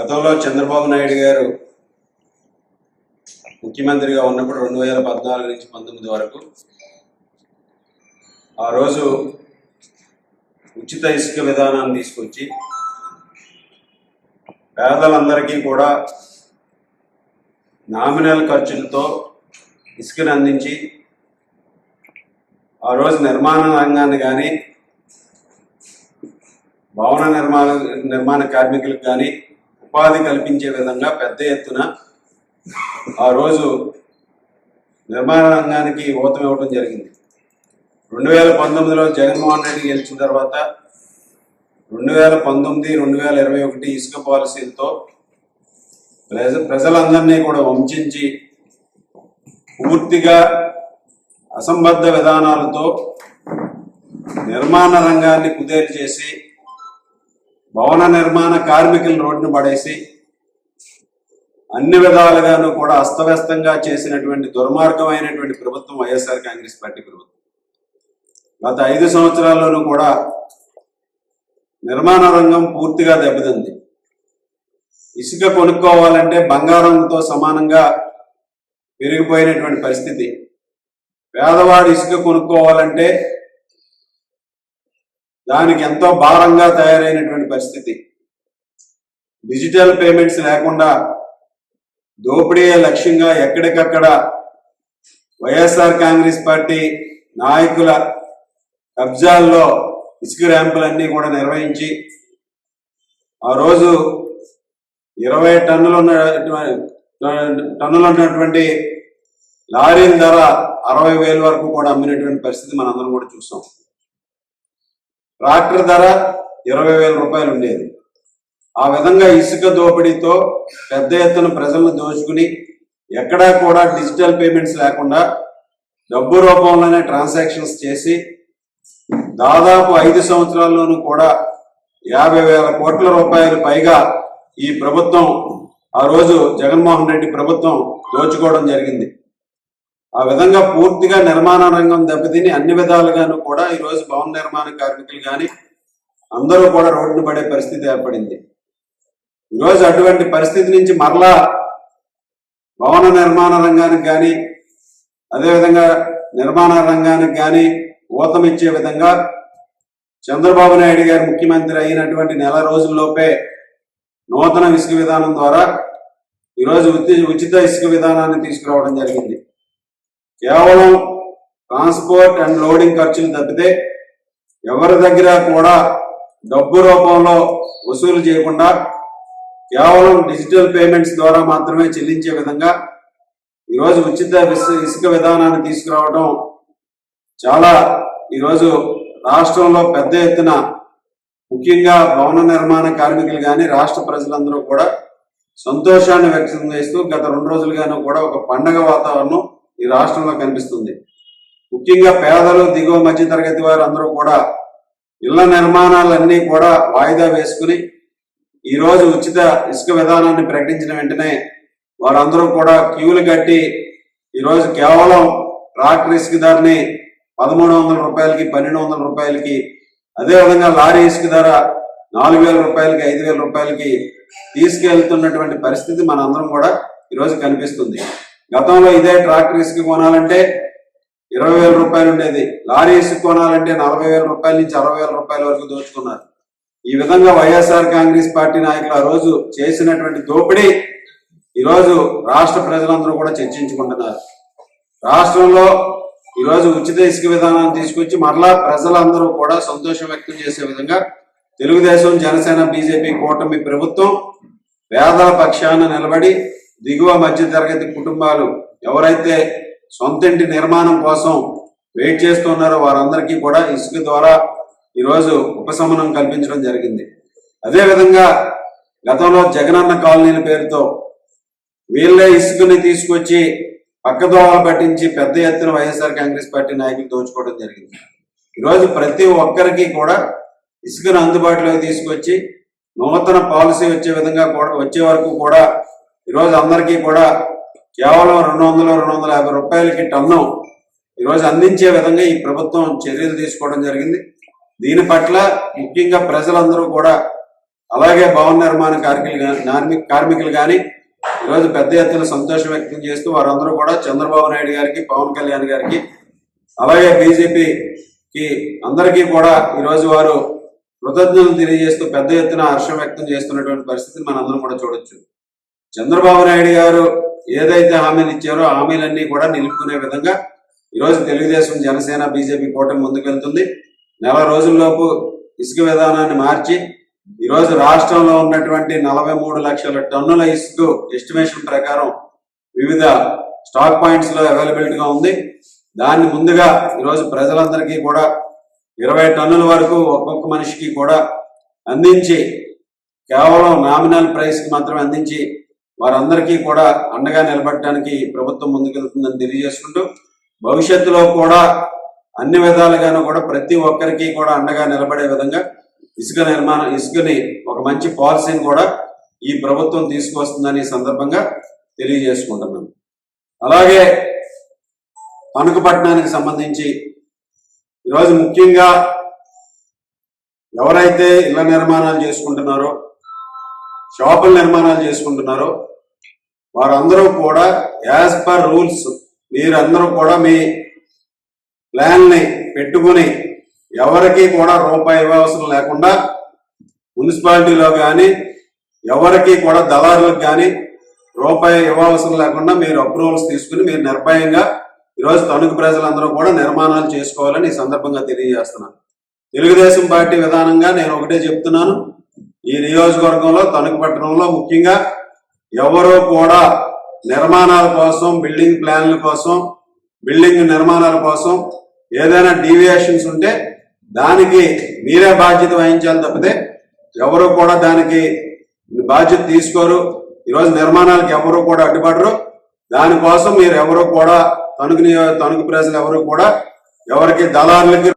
గతంలో చంద్రబాబు నాయుడు గారు ముఖ్యమంత్రిగా ఉన్నప్పుడు రెండు వేల పద్నాలుగు నుంచి పంతొమ్మిది వరకు ఆ రోజు ఉచిత ఇసుక విధానాన్ని తీసుకొచ్చి పేదలందరికీ కూడా నామినల్ ఖర్చులతో ఇసుకను అందించి ఆ రోజు నిర్మాణ రంగాన్ని కానీ భవన నిర్మాణ నిర్మాణ కార్మికులకు కానీ ఉపాధి కల్పించే విధంగా పెద్ద ఎత్తున ఆ రోజు నిర్మాణ రంగానికి ఊతం ఇవ్వడం జరిగింది. రెండు వేల పంతొమ్మిదిలో జగన్మోహన్ రెడ్డి గెలిచిన తర్వాత రెండు వేల పంతొమ్మిది రెండు వేల ఇరవై ఒకటి ఇసుక పాలసీలతో ప్రజ ప్రజలందరినీ కూడా వంచించి పూర్తిగా అసంబద్ధ విధానాలతో నిర్మాణ రంగాన్ని కుదేరు చేసి భవన నిర్మాణ కార్మికులను రోడ్డును పడేసి అన్ని విధాలుగాను కూడా అస్తవ్యస్తంగా చేసినటువంటి దుర్మార్గమైనటువంటి ప్రభుత్వం వైఎస్ఆర్ కాంగ్రెస్ పార్టీ ప్రభుత్వం. గత ఐదు సంవత్సరాల్లోనూ కూడా నిర్మాణ రంగం పూర్తిగా దెబ్బతింది. ఇసుక కొనుక్కోవాలంటే బంగారంతో సమానంగా పెరిగిపోయినటువంటి పరిస్థితి. పేదవాడు ఇసుక కొనుక్కోవాలంటే దానికి ఎంతో భారంగా తయారైనటువంటి పరిస్థితి. డిజిటల్ పేమెంట్స్ లేకుండా దోపిడీయే లక్ష్యంగా ఎక్కడికక్కడ వైఎస్ఆర్ కాంగ్రెస్ పార్టీ నాయకుల కబ్జాల్లో ఇసుక ర్యాంపులన్నీ కూడా నిర్వహించి ఆ రోజు ఇరవై టన్నులు ఉన్న టన్నులు ఉన్నటువంటి లారీల ధర అరవై వేల వరకు కూడా అమ్మినటువంటి పరిస్థితి మనందరం కూడా చూస్తాం. ట్రాక్టర్ ధర ఇరవై వేల రూపాయలు ఉండేది. ఆ విధంగా ఇసుక దోపిడీతో పెద్ద ఎత్తున ప్రజలను దోచుకుని ఎక్కడా కూడా డిజిటల్ పేమెంట్స్ లేకుండా డబ్బు రూపంలోనే ట్రాన్సాక్షన్స్ చేసి దాదాపు ఐదు సంవత్సరాల్లోనూ కూడా యాభై వేల కోట్ల రూపాయలు పైగా ఈ ప్రభుత్వం ఆ రోజు జగన్మోహన్ రెడ్డి ప్రభుత్వం దోచుకోవడం జరిగింది. ఆ విధంగా పూర్తిగా నిర్మాణ రంగం దెబ్బతిని అన్ని విధాలుగాను కూడా ఈ రోజు భవన నిర్మాణ కార్మికులు కానీ అందరూ కూడా రోడ్డు పడే పరిస్థితి ఏర్పడింది. ఈరోజు అటువంటి పరిస్థితి నుంచి మరలా భవన నిర్మాణ రంగానికి కానీ అదేవిధంగా నిర్మాణ రంగానికి కానీ ఊతమిచ్చే విధంగా చంద్రబాబు నాయుడు గారు ముఖ్యమంత్రి అయినటువంటి నెల రోజుల్లోపే నూతన ఇసుక విధానం ద్వారా ఈరోజు ఉచిత ఇసుక విధానాన్ని తీసుకురావడం జరిగింది. కేవలం ట్రాన్స్పోర్ట్ అండ్ లోడింగ్ ఖర్చులు తప్పితే ఎవరి దగ్గర కూడా డబ్బు రూపంలో వసూలు చేయకుండా కేవలం డిజిటల్ పేమెంట్స్ ద్వారా మాత్రమే చెల్లించే విధంగా ఈరోజు ఉచిత ఇసుక విధానాన్ని తీసుకురావడం చాలా ఈరోజు రాష్ట్రంలో పెద్ద ఎత్తున ముఖ్యంగా భవన నిర్మాణ కార్మికులు కానీ రాష్ట్ర ప్రజలందరూ కూడా సంతోషాన్ని వ్యక్తం చేస్తూ గత రెండు రోజులుగాను కూడా ఒక పండగ వాతావరణం ఈ రాష్ట్రంలో కనిపిస్తుంది. ముఖ్యంగా పేదలు దిగువ మధ్య తరగతి వారు అందరూ కూడా ఇళ్ళ నిర్మాణాలన్నీ కూడా వాయిదా వేసుకుని ఈరోజు ఉచిత ఇసుక విధానాన్ని ప్రకటించిన వెంటనే వారందరూ కూడా క్యూలు కట్టి ఈరోజు కేవలం ట్రాక్టర్ ఇసుక ధరని పదమూడు వందల రూపాయలకి పన్నెండు వందల రూపాయలకి అదేవిధంగా లారీ ఇసుక ధర నాలుగు వేల రూపాయలకి ఐదు వేల రూపాయలకి తీసుకెళ్తున్నటువంటి పరిస్థితి మనందరం కూడా ఈరోజు కనిపిస్తుంది. గతంలో ఇదే ట్రాక్టర్ ఇసుక కొనాలంటే ఇరవై వేల రూపాయలు ఉండేది లారీ ఇసుక కొనాలంటే నలభై వేల రూపాయల నుంచి అరవై వేల రూపాయల వరకు దోచుకున్నారు. ఈ విధంగా వైఎస్ఆర్ కాంగ్రెస్ పార్టీ నాయకులు ఆ రోజు చేసినటువంటి దోపిడీ ఈరోజు రాష్ట్ర ప్రజలందరూ కూడా చర్చించుకుంటున్నారు. రాష్ట్రంలో ఈరోజు ఉచిత ఇసుక విధానాన్ని తీసుకొచ్చి మరలా ప్రజలందరూ కూడా సంతోషం వ్యక్తం చేసే విధంగా తెలుగుదేశం జనసేన బీజేపీ కూటమి ప్రభుత్వం పేదల పక్షాన నిలబడి దిగువ మధ్య తరగతి కుటుంబాలు ఎవరైతే సొంతింటి నిర్మాణం కోసం వెయిట్ చేస్తున్నారు. వారందరికీ కూడా ఇసుక ద్వారా ఈరోజు ఉపశమనం కల్పించడం జరిగింది. అదేవిధంగా గతంలో జగనన్న కాలనీల పేరుతో వీళ్ళే ఇసుకని తీసుకొచ్చి పక్క దోవలు పట్టించి పెద్ద ఎత్తున వైఎస్ఆర్ కాంగ్రెస్ పార్టీ నాయకులు దోచుకోవడం జరిగింది. ఈరోజు ప్రతి ఒక్కరికి కూడా ఇసుకను అందుబాటులోకి తీసుకొచ్చి నూతన పాలసీ వచ్చే విధంగా కూడా వచ్చే వరకు కూడా ఈరోజు అందరికీ కూడా కేవలం రెండు వందల రెండు వందల యాభై రూపాయలకి టన్ను ఈరోజు అందించే విధంగా ఈ ప్రభుత్వం చర్యలు తీసుకోవడం జరిగింది. దీని పట్ల ముఖ్యంగా ప్రజలందరూ కూడా అలాగే భవన నిర్మాణ కార్మికులు కానీ కార్మిక కార్మికులు కానీ ఈరోజు పెద్ద ఎత్తున సంతోషం వ్యక్తం చేస్తూ వారందరూ కూడా చంద్రబాబు నాయుడు గారికి పవన్ కళ్యాణ్ గారికి అలాగే బీజేపీకి అందరికీ కూడా ఈరోజు వారు కృతజ్ఞతలు తెలియజేస్తూ పెద్ద ఎత్తున హర్షం వ్యక్తం చేస్తున్నటువంటి పరిస్థితిని మనందరం కూడా చూడొచ్చు. చంద్రబాబు నాయుడు గారు ఏదైతే హామీలు ఇచ్చారో హామీలన్నీ కూడా నిలుపుకునే విధంగా ఈరోజు తెలుగుదేశం జనసేన బీజేపీ కూటమి ముందుకెళ్తుంది. నెల రోజుల్లోపు ఇసుక విధానాన్ని మార్చి ఈరోజు రాష్ట్రంలో ఉన్నటువంటి నలభై మూడు లక్షల టన్నుల ఇసుక ఎస్టిమేషన్ ప్రకారం వివిధ స్టాక్ పాయింట్స్లో అవైలబిలిటీగా ఉంది. దాన్ని ముందుగా ఈరోజు ప్రజలందరికీ కూడా ఇరవై టన్నుల వరకు ఒక్కొక్క మనిషికి కూడా అందించి కేవలం నామినల్ ప్రైస్కి మాత్రమే అందించి వారందరికీ కూడా అండగా నిలబడటానికి ప్రభుత్వం ముందుకెళ్తుందని తెలియజేసుకుంటూ భవిష్యత్తులో కూడా అన్ని విధాలుగాను కూడా ప్రతి ఒక్కరికి కూడా అండగా నిలబడే విధంగా ఇసుక నిర్మాణం ఇసుకని ఒక మంచి పాలసీని కూడా ఈ ప్రభుత్వం తీసుకొస్తుందని సందర్భంగా తెలియజేసుకుంటున్నాను అలాగే తణుకు సంబంధించి ఈరోజు ముఖ్యంగా ఎవరైతే ఇళ్ళ నిర్మాణాలు చేసుకుంటున్నారో షాపుల నిర్మాణాలు చేసుకుంటున్నారో వారందరూ కూడా యాజ్ పర్ రూల్స్ మీరందరూ కూడా మీ ప్లాన్ని పెట్టుకుని ఎవరికి కూడా రూపాయి ఇవ్వవసరం లేకుండా మున్సిపాలిటీలో కానీ ఎవరికి కూడా దళారులకు కానీ రూపాయి ఇవ్వవసరం లేకుండా మీరు అప్రూవల్స్ తీసుకుని మీరు నిర్భయంగా ఈరోజు తణుకు ప్రజలందరూ కూడా నిర్మాణాలు చేసుకోవాలని ఈ సందర్భంగా తెలియజేస్తున్నాను. తెలుగుదేశం పార్టీ విధానంగా నేను ఒకటే చెప్తున్నాను. ఈ నియోజకవర్గంలో తణుకు పట్టణంలో ముఖ్యంగా ఎవరో కూడా నిర్మాణాల కోసం బిల్డింగ్ ప్లాన్ల కోసం బిల్డింగ్ నిర్మాణాల కోసం ఏదైనా డీవియేషన్స్ ఉంటే దానికి మీరే బాధ్యత వహించాలి తప్పితే ఎవరు కూడా దానికి బాధ్యత తీసుకోరు. ఈరోజు నిర్మాణాలకు ఎవరు కూడా అడ్డుపడరు. దానికోసం మీరు ఎవరు కూడా తణుకు తణుకు ప్రజలు ఎవరు కూడా ఎవరికి దళారులకి